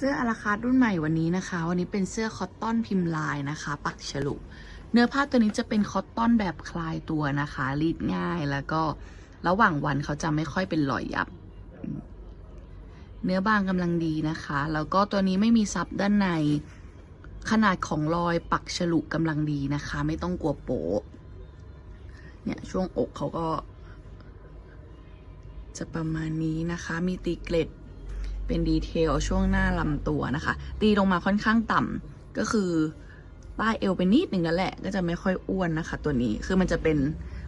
เสื้ออาราคาร์ทรุ่นใหม่วันนี้นะคะ วันนี้เป็นเสื้อคอตตอนพิมพ์ลายนะคะ ปักฉลุ เนื้อผ้าตัวนี้จะเป็นคอตตอนแบบคลายตัวนะคะ รีดง่ายแล้วก็ระหว่างวันเขาจะไม่ค่อยเป็นรอยยับ เนื้อบางกำลังดีนะคะ แล้วก็ตัวนี้ไม่มีซับด้านในขนาดของรอยปักฉลุกำลังดีนะคะ ไม่ต้องกลัวโป๊ะเนี่ยช่วงอกเขาก็ จะประมาณนี้นะคะ มีตีเกล็ด เป็นดีเทลช่วงหน้าลำตัวนะคะ ตีลงมาค่อนข้างต่ำก็คือใต้เอวไปนิดหนึ่งนั่นแหละ ก็จะไม่ค่อยอ้วนนะคะ ตัวนี้คือมันจะเป็น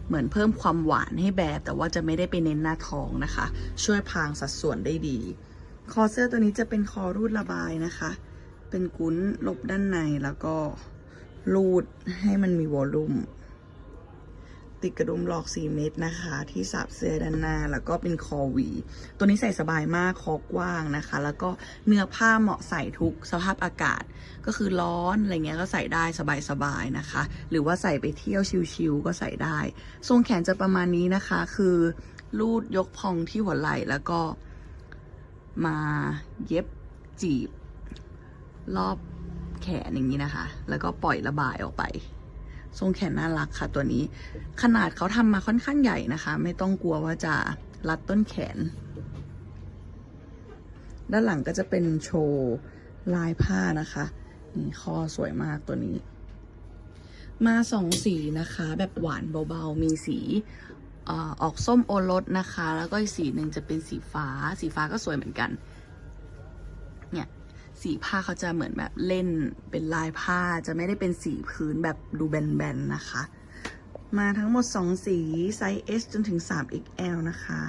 เหมือนเพิ่มความหวานให้แบบ แต่ว่าจะไม่ได้ไปเน้นหน้าท้องนะคะ ช่วยพรางสัดส่วนได้ดี คอเสื้อตัวนี้จะเป็นคอรูดระบายนะคะ เป็นกุ้นลบด้านในแล้วก็รูดให้มันมีวอลลุ่ม ติดกระดุมหลอก 4 เม็ดนะคะ ที่สับเสื้อด้านหน้า แล้วก็เป็นคอวี ตัวนี้ใส่สบายมากคอกว้างนะคะ แล้วก็เนื้อผ้าเหมาะใส่ทุกสภาพอากาศ ก็คือร้อนอะไรเงี้ยก็ใส่ได้สบายๆนะคะ หรือว่าใส่ไปเที่ยวชิลๆก็ใส่ได้ ทรงแขนจะประมาณนี้นะคะ คือรูดยกพองที่หัวไหล่แล้วก็มาเย็บจีบ รอบแขนอย่างนี้นะคะ แล้วก็ปล่อยระบายออกไป ทรงแขนน่ารักค่ะตัวนี้ ขนาดเขาทำมาค่อนข้างใหญ่นะคะ ไม่ต้องกลัวว่าจะรัดต้นแขน ด้านหลังก็จะเป็นโชว์ลายผ้านะคะนี่คอสวยมากตัวนี้ มาสองสีนะคะ แบบหวานเบาๆ มีสีออออกส้มโอรสนะคะ แล้วก็อีกสีหนึ่งจะเป็นสีฟ้า สีฟ้าก็สวยเหมือนกัน เนี่ย สีผ้าเขาจะเหมือนแบบเล่นเป็นลายผ้าจะไม่ได้เป็นสีพื้นแบบดูแบนๆนะคะ มาทั้งหมด 2 สี ไซส์ S จนถึง 3XL นะคะ